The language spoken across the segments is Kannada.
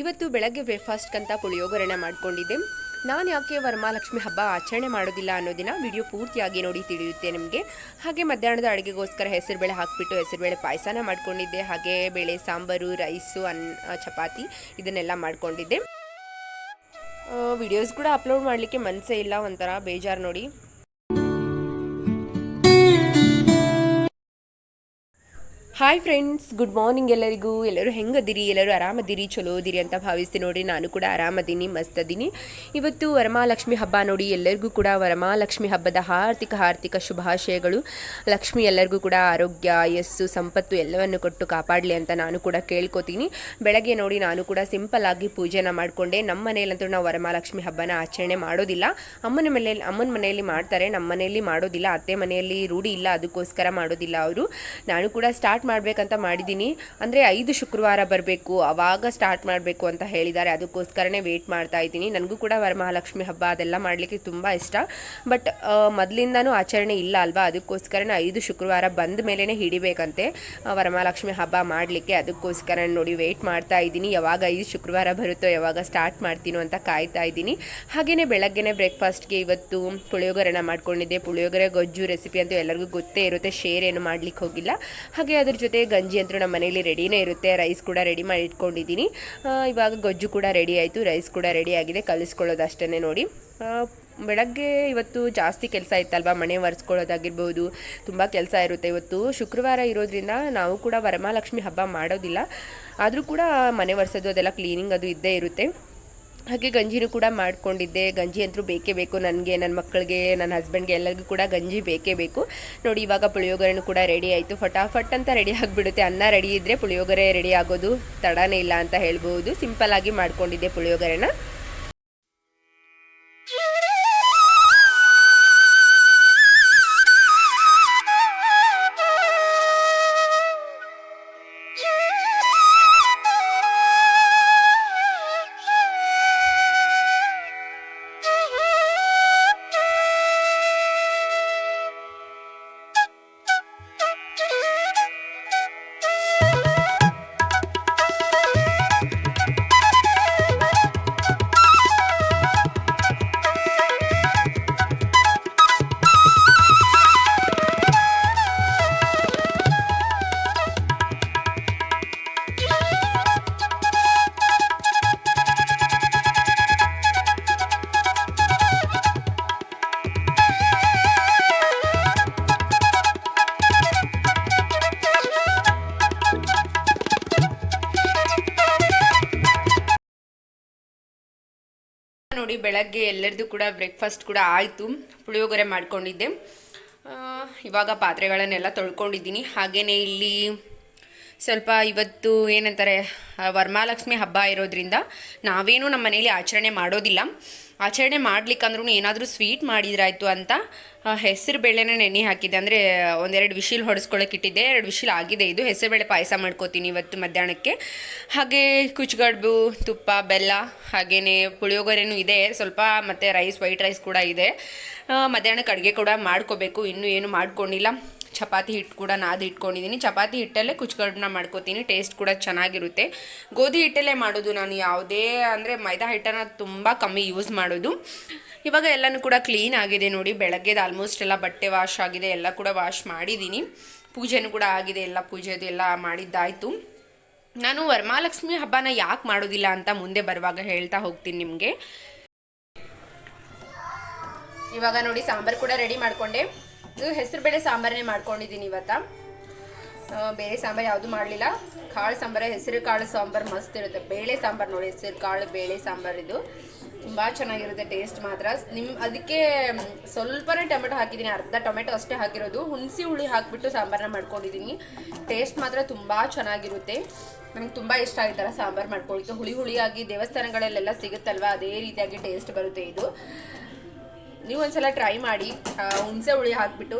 ಇವತ್ತು ಬೆಳಗ್ಗೆ ಬ್ರೇಕ್ಫಾಸ್ಟ್ಗಂತ ಪುಳಿಯೋಗರೆನ ಮಾಡಿಕೊಂಡಿದ್ದೆ. ನಾನು ಯಾಕೆ ವರಮಹಾಲಕ್ಷ್ಮಿ ಹಬ್ಬ ಆಚರಣೆ ಮಾಡೋದಿಲ್ಲ ಅನ್ನೋದಿನ ವಿಡಿಯೋ ಪೂರ್ತಿಯಾಗಿ ನೋಡಿ ತಿಳಿಯುತ್ತೆ ನಿಮಗೆ. ಹಾಗೆ ಮಧ್ಯಾಹ್ನದ ಅಡುಗೆಗೋಸ್ಕರ ಹೆಸರುಬೇಳೆ ಹಾಕಿಬಿಟ್ಟು ಹೆಸರುಬೇಳೆ ಪಾಯಸನ ಮಾಡ್ಕೊಂಡಿದ್ದೆ. ಹಾಗೆ ಬೇಳೆ, ಸಾಂಬಾರು, ರೈಸು, ಅನ್ನ, ಚಪಾತಿ ಇದನ್ನೆಲ್ಲ ಮಾಡ್ಕೊಂಡಿದ್ದೆ. ವಿಡಿಯೋಸ್ ಕೂಡ ಅಪ್ಲೋಡ್ ಮಾಡಲಿಕ್ಕೆ ಮನಸ್ಸೇ ಇಲ್ಲ, ಒಂಥರ ಬೇಜಾರು ನೋಡಿ. ಹಾಯ್ ಫ್ರೆಂಡ್ಸ್ ಗುಡ್ ಮಾರ್ನಿಂಗ್ ಎಲ್ಲರಿಗೂ. ಎಲ್ಲರೂ ಹೆಂಗದಿರಿ? ಎಲ್ಲರೂ ಆರಾಮದಿರಿ? ಚಲೋ ಅದಿರಿ ಅಂತ ಭಾವಿಸ್ತೀನಿ ನೋಡಿ ನಾನು ಕೂಡ ಆರಾಮದೀನಿ, ಮಸ್ತ್ ಅದೀನಿ. ಇವತ್ತು ವರಮಹಾಲಕ್ಷ್ಮಿ ಹಬ್ಬ ನೋಡಿ ಎಲ್ಲರಿಗೂ ಕೂಡ ವರಮಹಾಲಕ್ಷ್ಮಿ ಹಬ್ಬದ ಹಾರ್ದಿಕ ಹಾರ್ದಿಕ ಶುಭಾಶಯಗಳು. ಲಕ್ಷ್ಮಿ ಎಲ್ಲರಿಗೂ ಕೂಡ ಆರೋಗ್ಯ, ಯಸ್ಸು, ಸಂಪತ್ತು ಎಲ್ಲವನ್ನು ಕೊಟ್ಟು ಕಾಪಾಡಲಿ ಅಂತ ನಾನು ಕೂಡ ಕೇಳ್ಕೊತೀನಿ. ಬೆಳಗ್ಗೆ ನೋಡಿ ನಾನು ಕೂಡ ಸಿಂಪಲ್ ಆಗಿ ಪೂಜೆನ ಮಾಡಿಕೊಂಡೆ. ನಮ್ಮ ಮನೆಯಲ್ಲಂತೂ ನಾವು ವರಮಹಾಲಕ್ಷ್ಮಿ ಹಬ್ಬನ ಆಚರಣೆ ಮಾಡೋದಿಲ್ಲ. ಅಮ್ಮನ ಮನೆಯಲ್ಲಿ ಅಮ್ಮನ ಮನೆಯಲ್ಲಿ ಮಾಡ್ತಾರೆ. ನಮ್ಮ ಮನೆಯಲ್ಲಿ ಮಾಡೋದಿಲ್ಲ. ಅತ್ತೆ ಮನೆಯಲ್ಲಿ ರೂಢಿ ಇಲ್ಲ. ಅದಕ್ಕೋಸ್ಕರ ಮಾಡೋದಿಲ್ಲ ಅವರು. ನಾನು ಕೂಡ ಸ್ಟಾರ್ಟ್ ಮಾಡಬೇಕಂತ ಮಾಡಿದ್ದೀನಿ. ಅಂದರೆ ಐದು ಶುಕ್ರವಾರ ಬರಬೇಕು ಆವಾಗ ಸ್ಟಾರ್ಟ್ ಮಾಡಬೇಕು ಅಂತ ಹೇಳಿದ್ದಾರೆ. ಅದಕ್ಕೋಸ್ಕರನೇ ವೆಯ್ಟ್ ಮಾಡ್ತಾ ಇದ್ದೀನಿ. ನನಗೂ ಕೂಡ ವರಮಹಾಲಕ್ಷ್ಮಿ ಹಬ್ಬ ಅದೆಲ್ಲ ಮಾಡಲಿಕ್ಕೆ ತುಂಬ ಇಷ್ಟ. ಬಟ್ ಮೊದಲಿಂದನೂ ಆಚರಣೆ ಇಲ್ಲ ಅಲ್ವಾ? ಅದಕ್ಕೋಸ್ಕರನೇ ಐದು ಶುಕ್ರವಾರ ಬಂದ ಮೇಲೇ ಹಿಡಿಬೇಕಂತೆ ವರಮಹಾಲಕ್ಷ್ಮಿ ಹಬ್ಬ ಮಾಡಲಿಕ್ಕೆ. ಅದಕ್ಕೋಸ್ಕರ ನೋಡಿ ವೆಯ್ಟ್ ಮಾಡ್ತಾ ಇದ್ದೀನಿ. ಯಾವಾಗ ಐದು ಶುಕ್ರವಾರ ಬರುತ್ತೋ, ಯಾವಾಗ ಸ್ಟಾರ್ಟ್ ಮಾಡ್ತೀನೋ ಅಂತ ಕಾಯ್ತಾ ಇದ್ದೀನಿ. ಹಾಗೆಯೇ ಬೆಳಗ್ಗೆನೇ ಬ್ರೇಕ್ಫಾಸ್ಟ್ಗೆ ಇವತ್ತು ಪುಳಿಯೋಗರೆನ ಮಾಡ್ಕೊಂಡಿದ್ದೆ. ಪುಳಿಯೋಗರೆ, ಗೊಜ್ಜು ರೆಸಿಪಿ ಅಂತೂ ಎಲ್ಲರಿಗೂ ಗೊತ್ತೇ ಇರುತ್ತೆ. ಶೇರ್ ಏನು ಮಾಡ್ಲಿಕ್ಕೆ ಹೋಗಿಲ್ಲ. ಹಾಗೆ ಅದ್ರ ಜೊತೆ ಗಂಜಿ ಅಂತೂ ನಮ್ಮ ಮನೇಲಿ ರೆಡಿನೇ ಇರುತ್ತೆ. ರೈಸ್ ಕೂಡ ರೆಡಿ ಮಾಡಿ ಇಟ್ಕೊಂಡಿದ್ದೀನಿ. ಇವಾಗ ಗೊಜ್ಜು ಕೂಡ ರೆಡಿ ಆಯಿತು. ರೈಸ್ ಕೂಡ ರೆಡಿ ಆಗಿದೆ. ಕಲಿಸ್ಕೊಳ್ಳೋದು ಅಷ್ಟೇ ನೋಡಿ. ಬೆಳಗ್ಗೆ ಇವತ್ತು ಜಾಸ್ತಿ ಕೆಲಸ ಇತ್ತಲ್ವಾ? ಮನೆ ಒರೆಸ್ಕೊಳ್ಳೋದಾಗಿರ್ಬೋದು, ತುಂಬ ಕೆಲಸ ಇರುತ್ತೆ ಇವತ್ತು. ಶುಕ್ರವಾರ ಇರೋದ್ರಿಂದ ನಾವು ಕೂಡ ವರಮಹಾಲಕ್ಷ್ಮಿ ಹಬ್ಬ ಮಾಡೋದಿಲ್ಲ. ಆದರೂ ಕೂಡ ಮನೆ ಒರೆಸೋದು, ಅದೆಲ್ಲ ಕ್ಲೀನಿಂಗ್ ಅದು ಇದ್ದೇ ಇರುತ್ತೆ. ಹಾಗೆ ಗಂಜಿನೂ ಕೂಡ ಮಾಡ್ಕೊಂಡಿದ್ದೆ. ಗಂಜಿ ಅಂತೂ ಬೇಕೇ ಬೇಕು ನನಗೆ ನನ್ನ ಮಕ್ಕಳಿಗೆ ನನ್ನ ಹಸ್ಬೆಂಡ್ಗೆ ಎಲ್ಲರಿಗೂ ಕೂಡ ಗಂಜಿ ಬೇಕೇ ಬೇಕು. ನೋಡಿ, ಇವಾಗ ಪುಳಿಯೋಗರೆನೂ ಕೂಡ ರೆಡಿ ಆಯಿತು. ಫಟಾಫಟ್ ಅಂತ ರೆಡಿ ಆಗಿಬಿಡುತ್ತೆ. ಅನ್ನ ರೆಡಿ ಇದ್ದರೆ ಪುಳಿಯೋಗರೆ ರೆಡಿ ಆಗೋದು ತಡನೇ ಇಲ್ಲ ಅಂತ ಹೇಳ್ಬೋದು. ಸಿಂಪಲ್ ಆಗಿ ಮಾಡ್ಕೊಂಡಿದ್ದೆ ಪುಳಿಯೋಗರೆನ. ನೋಡಿ ಬೆಳಗ್ಗೆ ಎಲ್ಲರದು ಕೂಡ ಬ್ರೇಕ್ಫಾಸ್ಟ್ ಕೂಡ ಆಯಿತು. ಪುಳಿಯೋಗರೆ ಮಾಡ್ಕೊಂಡಿದ್ದೆ. ಇವಾಗ ಪಾತ್ರೆಗಳನ್ನೆಲ್ಲ ತೊಳ್ಕೊಂಡಿದ್ದೀನಿ. ಹಾಗೆಯೇ ಇಲ್ಲಿ ಸ್ವಲ್ಪ ಇವತ್ತು ಏನಂತಾರೆ ವರಮಹಾಲಕ್ಷ್ಮಿ ಹಬ್ಬ ಇರೋದ್ರಿಂದ ನಾವೇನು ನಮ್ಮ ಮನೇಲಿ ಆಚರಣೆ ಮಾಡೋದಿಲ್ಲ. ಆಚರಣೆ ಮಾಡ್ಲಿಕ್ಕಂದ್ರೂ ಏನಾದರೂ ಸ್ವೀಟ್ ಮಾಡಿದ್ರಾಯ್ತು ಅಂತ ಹೆಸರು ಬೇಳೆನೇ ನೆನೆ ಹಾಕಿದ್ದೆ. ಅಂದರೆ, ಒಂದೆರಡು ವಿಶಿಲ್ ಹೊಡೆಸ್ಕೊಳ್ಳೋಕೆ ಇಟ್ಟಿದ್ದೆ. ಎರಡು ವಿಶಿಲ್ ಆಗಿದೆ ಇದು. ಹೆಸರುಬೇಳೆ ಪಾಯಸ ಮಾಡ್ಕೋತೀನಿ ಇವತ್ತು ಮಧ್ಯಾಹ್ನಕ್ಕೆ. ಹಾಗೆ ಕುಚ್ಚುಗಡ್ಬು ತುಪ್ಪ, ಬೆಲ್ಲ ಹಾಗೆಯೇ ಪುಳಿಯೋಗರೆನೂ ಇದೆ. ಸ್ವಲ್ಪ ಮತ್ತು ರೈಸ್ ವೈಟ್ ರೈಸ್ ಕೂಡ ಇದೆ. ಮಧ್ಯಾಹ್ನಕ್ಕೆ ಅಡುಗೆ ಕೂಡ ಮಾಡ್ಕೋಬೇಕು. ಇನ್ನೂ ಏನು ಮಾಡ್ಕೊಂಡಿಲ್ಲ. ಚಪಾತಿ ಹಿಟ್ಟು ಕೂಡ ನಾದಿ ಇಟ್ಕೊಂಡಿದ್ದೀನಿ ಚಪಾತಿ ಹಿಟ್ಟಲ್ಲೇ ಕುಚ್ಕಡ್ನ ಮಾಡ್ಕೋತೀನಿ. ಟೇಸ್ಟ್ ಕೂಡ ಚೆನ್ನಾಗಿರುತ್ತೆ. ಗೋಧಿ ಹಿಟ್ಟಲ್ಲೇ ಮಾಡೋದು ನಾನು ಯಾವುದೇ ಅಂದರೆ ಮೈದಾ ಹಿಟ್ಟನ್ನು ತುಂಬ ಕಮ್ಮಿ ಯೂಸ್ ಮಾಡೋದು. ಇವಾಗ ಎಲ್ಲನೂ ಕೂಡ ಕ್ಲೀನ್ ಆಗಿದೆ ನೋಡಿ. ಬೆಳಗ್ಗೆದು ಆಲ್ಮೋಸ್ಟ್ ಎಲ್ಲ ಬಟ್ಟೆ ವಾಶ್ ಆಗಿದೆ. ಎಲ್ಲ ಕೂಡ ವಾಶ್ ಮಾಡಿದ್ದೀನಿ ಪೂಜೆನೂ ಕೂಡ ಆಗಿದೆ. ಎಲ್ಲ ಪೂಜೆದು ಎಲ್ಲ ಮಾಡಿದ್ದಾಯಿತು. ನಾನು ವರಮಹಾಲಕ್ಷ್ಮಿ ಹಬ್ಬನ ಯಾಕೆ ಮಾಡೋದಿಲ್ಲ ಅಂತ ಮುಂದೆ ಬರುವಾಗ ಹೇಳ್ತಾ ಹೋಗ್ತೀನಿ ನಿಮಗೆ. ಇವಾಗ ನೋಡಿ ಸಾಂಬಾರು ಕೂಡ ರೆಡಿ ಮಾಡ್ಕೊಂಡೆ. ಇದು ಹೆಸರುಬೇಳೆ ಸಾಂಬಾರನ್ನೇ ಮಾಡ್ಕೊಂಡಿದ್ದೀನಿ ಇವತ್ತ. ಬೇರೆ ಸಾಂಬಾರು ಯಾವುದು ಮಾಡಲಿಲ್ಲ. ಕಾಳು ಸಾಂಬಾರು, ಹೆಸರು ಕಾಳು ಸಾಂಬಾರು ಮಸ್ತ್ ಇರುತ್ತೆ. ಬೇಳೆ ಸಾಂಬಾರು ನೋಡಿ, ಹೆಸರು ಕಾಳು ಬೇಳೆ ಸಾಂಬಾರು ಇದು. ತುಂಬ ಚೆನ್ನಾಗಿರುತ್ತೆ ಟೇಸ್ಟ್ ಮಾತ್ರ. ನಿಮ್ಮ ಅದಕ್ಕೆ ಸ್ವಲ್ಪನೇ ಟೊಮೆಟೊ ಹಾಕಿದ್ದೀನಿ. ಅರ್ಧ ಟೊಮೆಟೊ ಅಷ್ಟೇ ಹಾಕಿರೋದು. ಹುಣಸಿ ಹುಳಿ ಹಾಕಿಬಿಟ್ಟು ಸಾಂಬಾರನ್ನ ಮಾಡ್ಕೊಂಡಿದ್ದೀನಿ. ಟೇಸ್ಟ್ ಮಾತ್ರ ತುಂಬ ಚೆನ್ನಾಗಿರುತ್ತೆ. ನನಗೆ ತುಂಬ ಇಷ್ಟ ಈ ಥರ ಸಾಂಬಾರು ಮಾಡ್ಕೊಳ್ಳಿಕ್ಕೆ ಹುಳಿ ಹುಳಿಯಾಗಿ ದೇವಸ್ಥಾನಗಳಲ್ಲೆಲ್ಲ ಸಿಗುತ್ತಲ್ವ? ಅದೇ ರೀತಿಯಾಗಿ ಟೇಸ್ಟ್ ಬರುತ್ತೆ ಇದು. ನೀವು ಒಂದ್ಸಲ ಟ್ರೈ ಮಾಡಿ ಹುಣಸೆ ಹುಳಿ ಹಾಕಿಬಿಟ್ಟು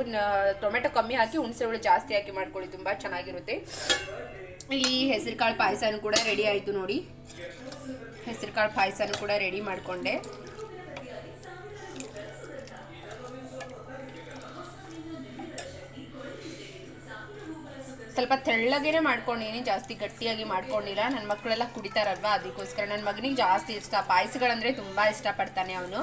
ಟೊಮೆಟೊ ಕಮ್ಮಿ ಹಾಕಿ ಹುಣಸೆ ಹುಳಿ ಜಾಸ್ತಿ ಹಾಕಿ ಮಾಡ್ಕೊಳ್ಳಿ, ತುಂಬ ಚೆನ್ನಾಗಿರುತ್ತೆ. ಈ ಹೆಸರು ಕಾಳು ಪಾಯಸನೂ ಕೂಡ ರೆಡಿ ಆಯ್ತು ನೋಡಿ. ಹೆಸರು ಕಾಳು ಪಾಯಸನೂ ಕೂಡ ರೆಡಿ ಮಾಡಿಕೊಂಡೆ. ಸ್ವಲ್ಪ ತೆಳ್ಳಗೇನೆ ಮಾಡ್ಕೊಂಡಿನಿ, ಜಾಸ್ತಿ ಗಟ್ಟಿಯಾಗಿ ಮಾಡ್ಕೊಂಡಿಲ್ಲ. ನನ್ನ ಮಕ್ಕಳೆಲ್ಲ ಕುಡಿತಾರಲ್ವಾ, ಅದಕ್ಕೋಸ್ಕರ. ನನ್ನ ಮಗನಿಗೆ ಜಾಸ್ತಿ ಇಷ್ಟ. ಪಾಯಸಗಳಂದರೆ ತುಂಬ ಇಷ್ಟಪಡ್ತಾನೆ ಅವನು.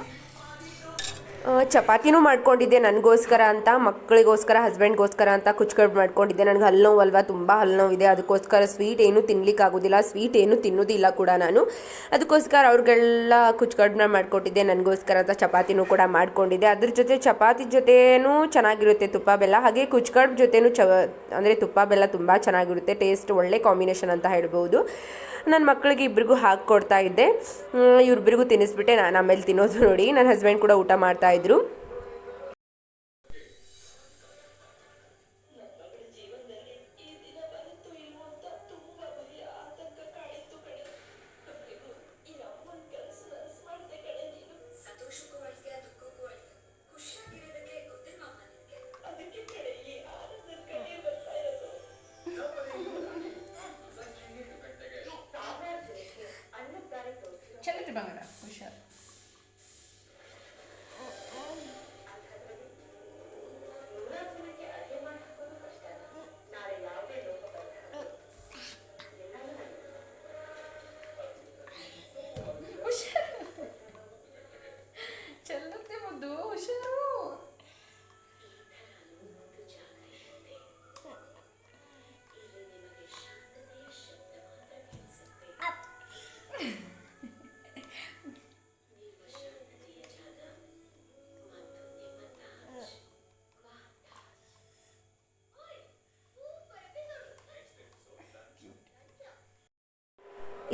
ಚಪಾತಿನೂ ಮಾಡ್ಕೊಂಡಿದ್ದೆ ನನಗೋಸ್ಕರ ಅಂತ ಮಕ್ಕಳಿಗೋಸ್ಕರ ಹಸ್ಬೆಂಡ್ಗೋಸ್ಕರ ಅಂತ ಕುಚ್ಕಡ್ ಮಾಡ್ಕೊಂಡಿದ್ದೆ. ನನಗೆ ಹಲ್ಲು ಅಲ್ವಾ ತುಂಬ ಹಲ್ಲು ನೋವಿದೆ ಅದಕ್ಕೋಸ್ಕರ ಸ್ವೀಟ್ ಏನು ತಿನ್ಲಿಕ್ಕೆ ಆಗೋದಿಲ್ಲ. ಸ್ವೀಟ್ ಏನು ತಿನ್ನೋದಿಲ್ಲ ಕೂಡ ನಾನು. ಅದಕ್ಕೋಸ್ಕರ ಅವ್ರಿಗೆಲ್ಲ ಕುಚ್ಕಡ್ನ ಮಾಡ್ಕೊಟ್ಟಿದ್ದೆ. ನನಗೋಸ್ಕರ ಅಂತ ಚಪಾತಿನೂ ಕೂಡ ಮಾಡ್ಕೊಂಡಿದ್ದೆ. ಅದ್ರ ಜೊತೆ ಚಪಾತಿ ಜೊತೆನೂ ಚೆನ್ನಾಗಿರುತ್ತೆ ತುಪ್ಪ ಬೆಲ್ಲ. ಹಾಗೆ ಕುಚ್ಕಡ್ ಜೊತೆನೂ ಚ ಅಂದರೆ ತುಪ್ಪ ಬೆಲ್ಲ ತುಂಬ ಚೆನ್ನಾಗಿರುತ್ತೆ. ಟೇಸ್ಟ್ ಒಳ್ಳೆ ಕಾಂಬಿನೇಷನ್ ಅಂತ ಹೇಳ್ಬೋದು. ನನ್ನ ಮಕ್ಕಳಿಗೆ ಇಬ್ಬರಿಗೂ ಹಾಕ್ಕೊಡ್ತಾ ಇದ್ದೆ. ಹ್ಮ್, ಇವ್ರಿಬ್ರಿಗೂ ತಿನ್ನಿಸ್ಬಿಟ್ಟೆ. ನಾನು ಆಮೇಲೆ ತಿನ್ನೋದು ನೋಡಿ. ನನ್ನ ಹಸ್ಬೆಂಡ್ ಕೂಡ ಊಟ ಮಾಡ್ತಾ ಇದ್ರು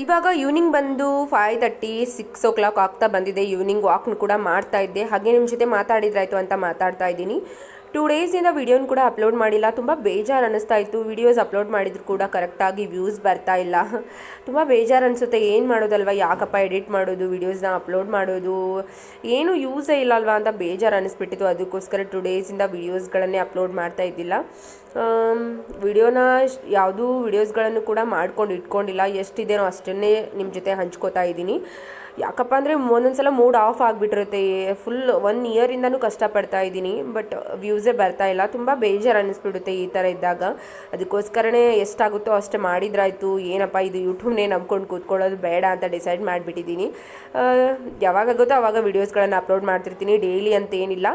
ಇವಾಗ ಈವ್ನಿಂಗ್ ಬಂದು five thirty six o'clock ಆಗ್ತಾ ಬಂದಿದೆ. ಈವ್ನಿಂಗ್ ವಾಕ್ನ ಕೂಡ ಮಾಡ್ತಾ ಇದ್ದೆ. ಹಾಗೆ ನಿಮ್ಮ ಜೊತೆ ಮಾತಾಡಿದ್ರಾಯ್ತು ಅಂತ ಮಾತಾಡ್ತಾ ಇದ್ದೀನಿ. ಟೂ ಡೇಸಿಂದ ವಿಡಿಯೋನ ಕೂಡ ಅಪ್ಲೋಡ್ ಮಾಡಿಲ್ಲ. ತುಂಬ ಬೇಜಾರು ಅನಿಸ್ತಾ ಇತ್ತು. ವಿಡಿಯೋಸ್ ಅಪ್ಲೋಡ್ ಮಾಡಿದ್ರು ಕೂಡ ಕರೆಕ್ಟಾಗಿ ವ್ಯೂಸ್ ಬರ್ತಾ ಇಲ್ಲ. ತುಂಬ ಬೇಜಾರು ಅನಿಸುತ್ತೆ. ಏನು ಮಾಡೋದಲ್ವ? ಯಾಕಪ್ಪ ಎಡಿಟ್ ಮಾಡೋದು? ವಿಡಿಯೋಸ್ನ ಅಪ್ಲೋಡ್ ಮಾಡೋದು? ಏನು ಯೂಸೇ ಇಲ್ಲ ಅಲ್ವಾ ಅಂತ ಬೇಜಾರು ಅನಿಸ್ಬಿಟ್ಟಿತ್ತು. ಅದಕ್ಕೋಸ್ಕರ ಟೂ ಡೇಸಿಂದ ವಿಡಿಯೋಸ್ಗಳನ್ನೇ ಅಪ್ಲೋಡ್ ಮಾಡ್ತಾ ಇದ್ದಿಲ್ಲ. ವಿಡಿಯೋನ ಯಾವುದೂ ವಿಡಿಯೋಸ್ಗಳನ್ನು ಕೂಡ ಮಾಡ್ಕೊಂಡು ಇಟ್ಕೊಂಡಿಲ್ಲ. ಎಷ್ಟಿದೆಯೋ ಅಷ್ಟನ್ನೇ ನಿಮ್ಮ ಜೊತೆ ಹಂಚ್ಕೋತಾ ಇದ್ದೀನಿ. ಯಾಕಪ್ಪ ಅಂದರೆ ಒಂದೊಂದ್ಸಲ ಮೂಡ್ ಆಫ್ ಆಗಿಬಿಟ್ಟಿರುತ್ತೆ. ಫುಲ್ ಒನ್ ಇಯರಿಂದನೂ ಕಷ್ಟಪಡ್ತಾ ಇದ್ದೀನಿ ಬಟ್ ವ್ಯೂಸೇ ಬರ್ತಾ ಇಲ್ಲ. ತುಂಬ ಬೇಜಾರು ಅನ್ನಿಸ್ಬಿಡುತ್ತೆ ಈ ಥರ ಇದ್ದಾಗ. ಅದಕ್ಕೋಸ್ಕರನೇ ಎಷ್ಟಾಗುತ್ತೋ ಅಷ್ಟು ಮಾಡಿದ್ರಾಯ್ತು. ಏನಪ್ಪ ಇದು ಯೂಟ್ಯೂಬ್ನೇ ನಂಬ್ಕೊಂಡು ಕೂತ್ಕೊಳ್ಳೋದು ಬೇಡ ಅಂತ ಡಿಸೈಡ್ ಮಾಡಿಬಿಟ್ಟಿದ್ದೀನಿ. ಯಾವಾಗಾಗುತ್ತೋ ಆವಾಗ ವೀಡಿಯೋಸ್ಗಳನ್ನು ಅಪ್ಲೋಡ್ ಮಾಡ್ತಿರ್ತೀನಿ. ಡೈಲಿ ಅಂತ ಏನಿಲ್ಲ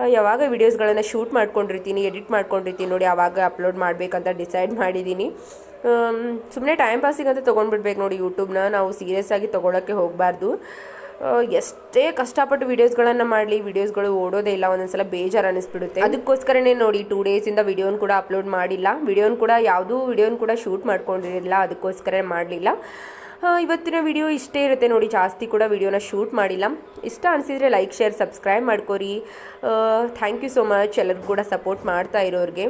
ಆ, ಯಾವಾಗ ವೀಡಿಯೋಸ್ಗಳನ್ನು ಶೂಟ್ ಮಾಡ್ಕೊಂಡಿರ್ತೀನಿ ಎಡಿಟ್ ಮಾಡ್ಕೊಂಡಿರ್ತೀನಿ ನೋಡಿ ಆವಾಗ ಅಪ್ಲೋಡ್ ಮಾಡಬೇಕಂತ ಡಿಸೈಡ್ ಮಾಡಿದ್ದೀನಿ. ಸುಮ್ಮನೆ ಟೈಮ್ ಪಾಸಿಗೆ ಅಂತ ತೊಗೊಂಡ್ಬಿಡ್ಬೇಕು ನೋಡಿ ಯೂಟ್ಯೂಬ್ನ ನಾವು ಸೀರಿಯಸ್ ಆಗಿ ತೊಗೊಳಕ್ಕೆ ಹೋಗಬಾರ್ದು. ಎಷ್ಟೇ ಕಷ್ಟಪಟ್ಟು ವೀಡಿಯೋಸ್ಗಳನ್ನು ಮಾಡಲಿ ವೀಡಿಯೋಸ್ಗಳು ಓಡೋದೇ ಇಲ್ಲ, ಒಂದೊಂದ್ಸಲ ಬೇಜಾರು ಅನ್ನಿಸ್ಬಿಡುತ್ತೆ ಅದಕ್ಕೋಸ್ಕರನೇ ನೋಡಿ ಟೂ ಡೇಸಿಂದ ವಿಡಿಯೋನ ಕೂಡ ಅಪ್ಲೋಡ್ ಮಾಡಿಲ್ಲ. ವಿಡಿಯೋನ ಕೂಡ, ಯಾವುದೂ ವಿಡಿಯೋನ ಕೂಡ ಶೂಟ್ ಮಾಡ್ಕೊಂಡಿರಲಿಲ್ಲ ಅದಕ್ಕೋಸ್ಕರ ಮಾಡಲಿಲ್ಲ. ಇವತ್ತಿನ ವಿಡಿಯೋ ಇಷ್ಟೇ ಇರುತ್ತೆ ನೋಡಿ, ಜಾಸ್ತಿ ಕೂಡ ವಿಡಿಯೋನ ಶೂಟ್ ಮಾಡಿಲ್ಲ. ಇಷ್ಟ ಅನಿಸಿದರೆ ಲೈಕ್ ಶೇರ್ ಸಬ್ಸ್ಕ್ರೈಬ್ ಮಾಡ್ಕೊರಿ. ಥ್ಯಾಂಕ್ ಯು ಸೋ ಮಚ್ ಎಲ್ಲರಿಗೂ ಕೂಡ ಸಪೋರ್ಟ್ ಮಾಡ್ತಾ ಇರೋರಿಗೆ.